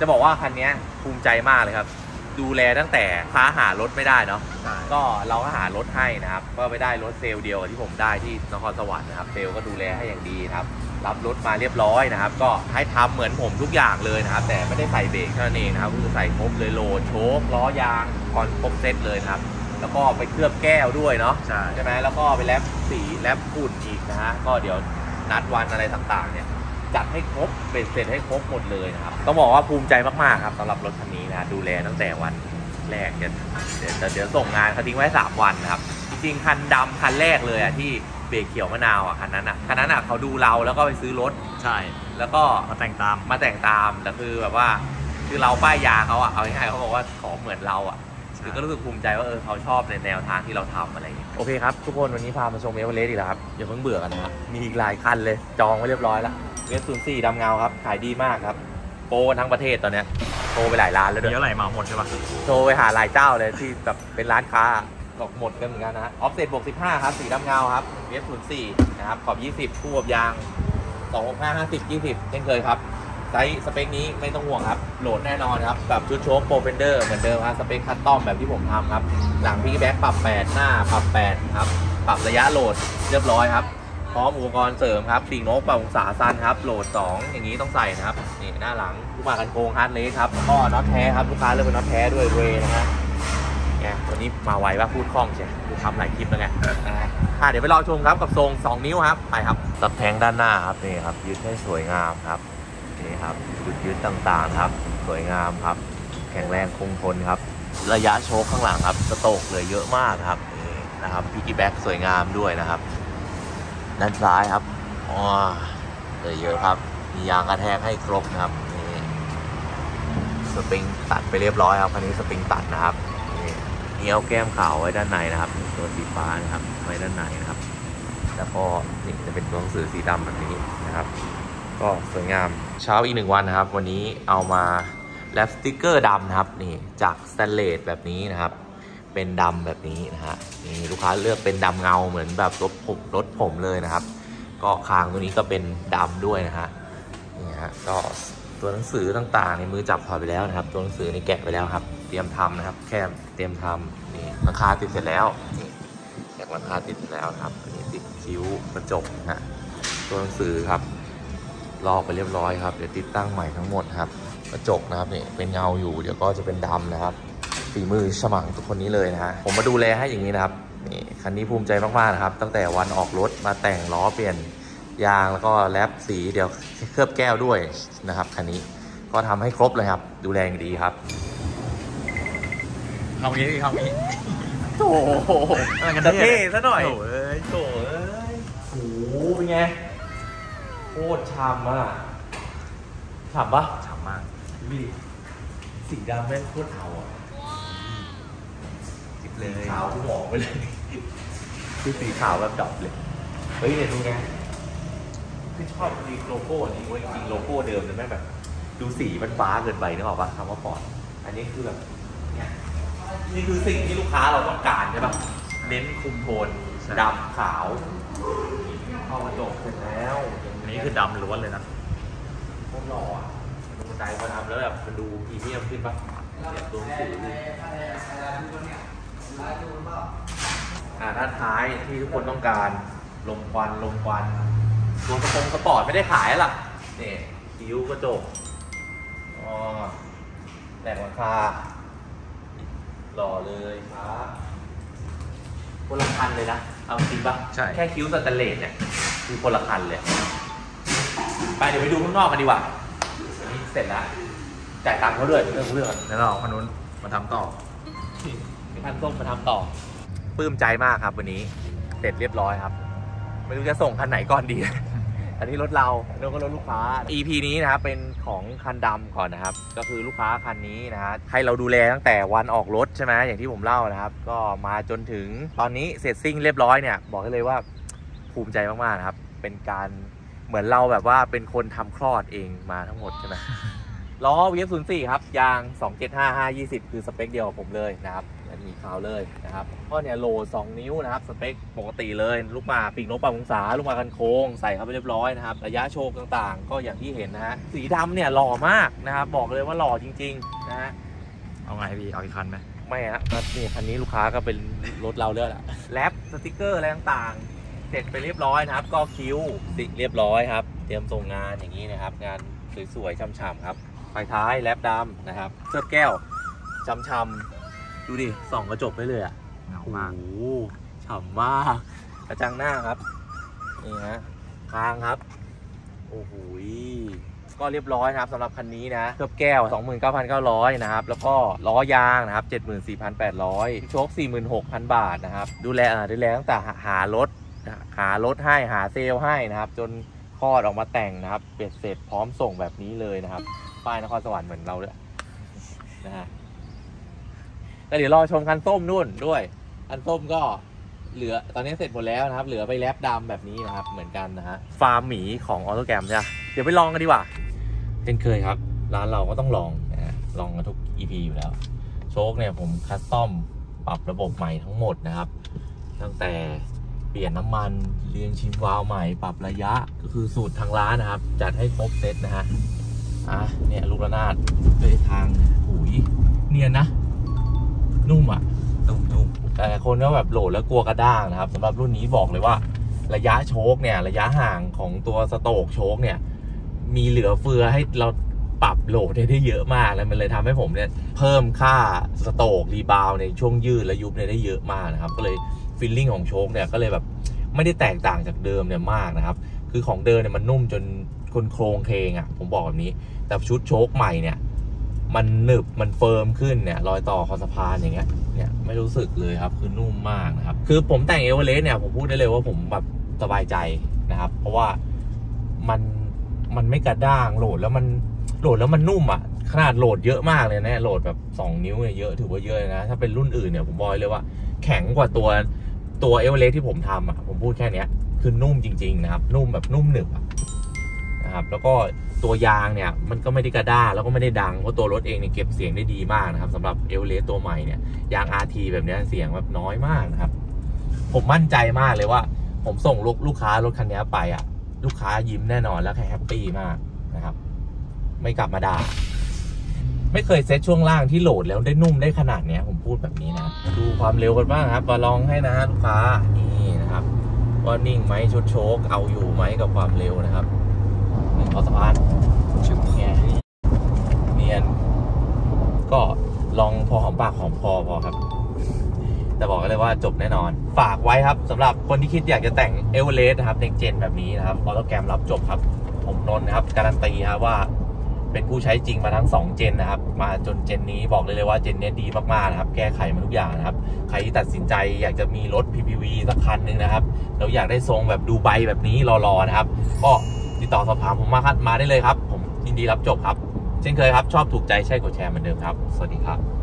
จะบอกว่าคันเนี้ยภูมิใจมากเลยครับ ดูแลตั้งแต่ค้าหารถไม่ได้เนาะใช่ก็เราก็หารถให้นะครับ ก็ไปได้รถเซลล์เดียวกับที่ผมได้ที่นครสวรรค์นะครับ เซลล์ก็ดูแลให้อย่างดีนะครับ รับรถมาเรียบร้อยนะครับ ก็ให้ทำเหมือนผมทุกอย่างเลยนะครับ แต่ไม่ได้ใส่เบรกเท่านั้นเองนะครับคือใส่ครบเลยโหลดโชคล้อยางคอนครบเซตเลยนะครับแล้วก็ไปเคลือบแก้วด้วยเนาะใช่ใช่ไหมแล้วก็ไปแลบสีแลบฝุ่นอีกนะฮะก็เดี๋ยวนัดวันอะไรต่างๆเนี่ย จัดให้ครบเป็นเสร็จให้ครบหมดเลยนะครับ ต้องบอกว่าภูมิใจมากๆครับสำหรับรถคันนี้นะดูแลตั้งแต่วันแรกเดี๋ยวเดี๋ยวเดี๋ยวส่งงานเขาทิ้งไว้ 3 วันนะครับ จริงๆคันดำคันแรกเลยอะที่เบรกเขียวมะนาวอะคันนั้นอะคันนั้นอะเขาดูเราแล้วก็ไปซื้อรถใช่ แล้วก็มาแต่งตามมาแต่งตามแต่คือแบบว่า คือเราป้ายยาเขาอะเอาง่ายๆเขาบอกว่าขอเหมือนเราอะ คือก็รู้สึกภูมิใจว่าเออเขาชอบในแนวทางที่เราทำอะไรอย่างเงี้ยโอเคครับ ทุกคนวันนี้พามาชมเอเวอเรสต์อีกแล้วครับอย่าเพิ่งเบื่อกันนะครับมีอีกหลายคันเลยจองไว้เรียบร้อยแล้วเวสศูนย์สี่ดำเงาครับ ขายดีมากครับ โปรกันทั้งประเทศตอนเนี้ยโทรไปหลายร้านแล้วด้วยเยอะไหลมาหมดใช่ปะโทรไปหาหลายเจ้าเลยที่แบบเป็นร้านค้าบอกหมดกันเหมือนกันนะออฟเซ็ตบวก15ครับสีดำเงาครับเวฟ04นะครับขอบ20คู่กับยาง265 50 20เช่นเคยครับ ไซส์สเปคนี้ไม่ต้องห่วงครับ โหลดแน่นอนครับ กับชุดโชคโปรเฟนเดอร์เหมือนเดิมครับสเปคคัสตอมแบบที่ผมทำครับ หลังพี่แบ็คปรับ 8 หน้าปรับ 8 ครับ ปรับระยะโหลดเรียบร้อยครับ พร้อมอุปกรณ์เสริมครับปีกนกปรับองศาซันครับ โหลด 2 อย่างนี้ต้องใส่นะครับ นี่หน้าหลังลูกมากันโกงฮาร์ดเลสครับก็น็อตแท้ครับลูกค้าเลือกเป็นน็อตแท้ด้วยเรย์นะฮะเนี่ยวันนี้มาไวว่าพูดคล่องใช่ดูทำหลายคลิปแล้วไงอะเดี๋ยวไปรอชมครับกับทรง 2 นิ้วครับ ไปครับตับแทงด้านหน้าครับนี่ครับยึดให้สวยงามครับ นี่ครับจุดยึดต่างๆครับ สวยงามครับ แข็งแรงคงทนครับ ระยะโชคข้างหลังครับสโตกเลยเยอะมากครับนะครับพิกี้แบ็กสวยงามด้วยนะครับด้านซ้ายครับอ๋อเลยเยอะครับ มียางกระแทกให้ครบนะครับนี่สปริงตัดไปเรียบร้อยครับคันนี้สปริงตัดนะครับนี่มีเอาแก้มขาวไว้ด้านในนะครับตัวสีฟ้านะครับไว้ด้านในนะครับแล้วก็นี่จะเป็นตัวหนังสือสีดำแบบนี้นะครับ ก็สวยงาม เช้าอีกหนึ่งวันนะครับ วันนี้เอามาแลปสติกเกอร์ดำนะครับนี่จากสแตนเลสแบบนี้นะครับ เป็นดำแบบนี้นะฮะนี่ลูกค้าเลือกเป็นดำเงาเหมือนแบบรถผมรถผมเลยนะครับ ก็คางตัวนี้ก็เป็นดำด้วยนะฮะนี่ฮะก็ตัวหนังสือต่างๆในมือจับถอดไปแล้วนะครับ ตัวหนังสือในแกะไปแล้วครับ เตรียมทำนะครับ แค่เตรียมทำนี่ราคาติดเสร็จแล้วนี่แกะราคาติดเสร็จแล้วนะครับนนี้ติดคิ้วกระจกนะฮะตัวหนังสือครับ ลอกไปเรียบร้อยครับ เดี๋ยวติดตั้งใหม่ทั้งหมดครับ กระจกนะครับนี่เป็นเงาอยู่ เดี๋ยวก็จะเป็นดำนะครับ ฝีมือฉมังทุกคนนี้เลยนะฮะ ผมมาดูแลให้อย่างนี้นะครับ นี่คันนี้ภูมิใจมากๆนะครับ ตั้งแต่วันออกรถมาแต่งล้อเปลี่ยนยางแล้วก็แลปสีเดี๋ยวเคลือบแก้วด้วยนะครับคันนี้ก็ทำให้ครบเลยครับ ดูแลอย่างดีครับทำงี้ทำงี้โอ้โหอะไรกันจะเท่เท่ซะหน่อยโอ้ยโถ่เอ้ยโอ้โหเป็นไง โคตรชามอะฉ่ำปะฉ่ำมากดูดิสีดำแม่งโคตรเอาอะจิบเลยขาวที่หมองไปเลยคือสีขาวแบบดำเลย เฮ้ยเนี่ยดูไงที่ชอบดีโลโก้อันนี้เว้ยจริงๆโลโก้เดิมเนี่ยแม่งแบบ ดูสีมันฟ้าเกินไปนึกออกปะคำว่าฟอร์ดอันนี้คือแบบเนี่ยนี่คือสิ่งที่ลูกค้าเราต้องการใช่ปะเน้นคุมโทนดำขาว นนี้คือดำล้วนเลยนะโคตรหล่ออะดูใจมาทำแล้วแบบมันดูพรีเมียมขึ้นปะเนี่ยตัวหนังสืออ่าด้านท้ายที่ทุกคนต้องการ ลมควันลมควันตัวสปงสปอร์ตไม่ได้ขายหรอกนี่คิ้วกระจกอ๋อแหลกหลังคาหล่อเลยครับคนละคันเลยนะ เอาจริงปะใช่ แค่คิ้วสแตนเลสเนี่ย คือคนละคันเลย ไปเดี๋ยวไปดูข้างนอกกันดีกว่าอันนี้เสร็จแล้วจ่ายตังค์เขาด้วยเรื่องของเรื่องแล้วเราเอาคันนู้นมาทำต่อมีพันส้มมาทำต่อปลื้มใจมากครับ วันนี้ เสร็จเรียบร้อยครับ ไม่รู้จะส่งคันไหนก่อนดี อันนี้รถเราอันนี้ก็รถลูกค้า EP นี้นะครับเป็นของคันดำก่อนนะครับ ก็คือลูกค้าคันนี้นะฮะให้เราดูแลตั้งแต่วันออกรถใช่ไหมอย่างที่ผมเล่านะครับ ก็มาจนถึงตอนนี้เสร็จสิ้นเรียบร้อยเนี่ย บอกได้เลยว่าภูมิใจมากๆนะครับ เป็นการ เหมือนเราแบบว่าเป็นคนทำคลอดเองมาทั้งหมดใช่ไหมล้อ VF04 ครับ ยาง 275 520 คือสเปคเดียวกับผมเลยนะครับอันนี้ขาวเลยนะครับก็เนี่ยโหลด2นิ้วนะครับ สเปคปกติเลย ลูกหมากปีกนกปรับองศาลูกหมากกันโค้งใส่เข้าไปเรียบร้อยนะครับ ระยะโชว์ต่างๆ ก็อย่างที่เห็นนะฮะ สีดำเนี่ยหล่อมากนะครับ บอกเลยว่าหล่อจริง ๆ นะฮะ เอาไงพี่ เอาอีกคันไหมไม่ฮะก็นี่คันนี้ลูกค้าก็เป็นรถเราเลือกอะแรปสติกเกอร์อะไรต่างๆ เสร็จไปเรียบร้อยนะครับ ก็คิ้วติดเรียบร้อยครับ เตรียมส่งงานอย่างนี้นะครับ งานสวยๆช่ำๆครับไฟท้ายแรปดำนะครับเคลือบแก้วช่ำๆดูดิส่องกระจกได้เลยอะเหงาโอ้มากโหฉ่ำมากกระจังหน้าครับนี่ฮะคางครับโอ้โหก็เรียบร้อยนะครับสำหรับคันนี้นะเคลือบแก้ว 29,900 นะครับ แล้วก็ล้อยางนะครับ 74,800 โชค46,000 บาทนะครับ ดูแลอ่าดูแลตั้งแต่หาหารถ หารถให้หาเซลให้นะครับ จนคลอดออกมาแต่งนะครับเป็ดเสร็จพร้อมส่งแบบนี้เลยนะครับ ป้ายนครสวรรค์เหมือนเราเลยนะฮะแล้วเดี๋ยวรอชมคันส้มนู่นด้วยคันส้มก็เหลือตอนนี้เสร็จหมดแล้วนะครับ เหลือไปแรปดำแบบนี้นะครับ เหมือนกันนะฮะฟาร์มหมีของออโตแกรมใช่ไหมเดี๋ยวไปลองกันดีกว่าเช่นเคยครับ ร้านเราก็ต้องลองนะฮะลองกันทุก EP อยู่แล้ว โชคเนี่ยผมคัสตอมปรับระบบใหม่ทั้งหมดนะครับ ตั้งแต่ เปลี่ยนน้ำมันเรียงชิมวาล์วใหม่ปรับระยะก็คือสูตรทางร้านนะครับ จัดให้ครบเซตนะฮะอะเนี่ยลูกระนาดด้วยทางหุยเนียนนะ นุ่มอะนุ่มๆแต่คนก็แบบโหลดแล้วกลัวกระด้างนะครับสำหรับรุ่นนี้บอกเลยว่า ระยะโชคเนี่ย ระยะห่างของตัวสโตกโชคเนี่ย มีเหลือเฟือให้เราปรับโหลดได้เยอะมากเลยมันเลยทำให้ผมเนี่ย เพิ่มค่าสโตกรีบาวในช่วงยืดและยุบเนี่ยได้เยอะมากนะครับ ก็เลย ฟีลลิ่งของโชคเนี่ยก็เลยแบบไม่ได้แตกต่างจากเดิมเนี่ยมากนะครับ คือของเดิมเนี่ยมันนุ่มจนคนโครงเคงอะ่ะ ผมบอกแบบนี้ แต่ชุดโชคใหม่เนี่ย มันหนึบมันเฟิร์มขึ้นเนี่ยรอยต่อคอสะพานอย่างเงี้ยเนี่ยไม่รู้สึกเลยครับคือนุ่มมากนะครับ คือผมแต่งเอเวอเรสต์เนี่ยผมพูดได้เลยว่าผมแบบสบายใจนะครับ เพราะว่ามันมันไม่กระด้างโหลดแล้วมันโหลดแล้วมันนุ่มอะขนาดโหลดเยอะมากเลยนะโหลดแบบ 2 นิ้วเนี่ยเยอะถือว่าเยอะนะ ถ้าเป็นรุ่นอื่นเนี่ยผมบอกเลยว่าแข็งกว่าตัว ตัวเอเวอเรสที่ผมทำอะผมพูดแค่เนี้ยคือนุ่มจริง ๆ นะครับ นุ่มแบบนุ่มหนึบนะครับ แล้วก็ตัวยางเนี่ย มันก็ไม่ได้กระด้างแล้วก็ไม่ได้ดัง เพราะตัวรถเองเนี่ยเก็บเสียงได้ดีมากนะครับสำหรับเอเวอเรสตัวใหม่เนี่ยยาง RT แบบเนี้ยเสียงแบบน้อยมากนะครับ ผมมั่นใจมากเลยว่า ผมส่งลูกลูกค้ารถคันนี้ไปอะ ลูกค้ายิ้มแน่นอนแล้วแฮปปี้มากนะครับ ไม่กลับมาด่า ไม่เคยเซตช่วงล่างที่โหลดแล้วได้นุ่มได้ขนาดเนี้ย ผมพูดแบบนี้นะ ดูความเร็วกันบ้างครับมาลองให้นะลูกค้านี่นะครับว่านิ่งไหมชุดโชคเอาอยู่ไหมกับความเร็วนะครับนี่ขอสะพานชุดแง่เนียน ก็ลองพอหอมปากหอมคอพอครับแต่บอกกันเลยว่าจบแน่นอน ฝากไว้ครับสำหรับคนที่คิดอยากจะแต่งเอเวอเรสต์นะครับในเจนแบบนี้นะครับออโตแกรมรับจบครับ ผมนนท์นะครับ การันตีครับว่า เป็นผู้ใช้จริงมาทั้ง 2 เจนนะครับ มาจนเจนนี้บอกเลยเลยว่าเจนนี้ดีมากๆนะครับ แก้ไขมาทุกอย่างนะครับ ใครที่ตัดสินใจอยากจะมีรถ PPV สักคันหนึ่งนะครับแล้วอยากได้ทรงแบบดูไบแบบนี้รอๆนะครับ ก็ติดต่อสอบถามผมมาครับมาได้เลยครับ ผมยินดีรับจบครับ เช่นเคยครับ ชอบถูกใจใช่กดแชร์เหมือนเดิมครับ สวัสดีครับ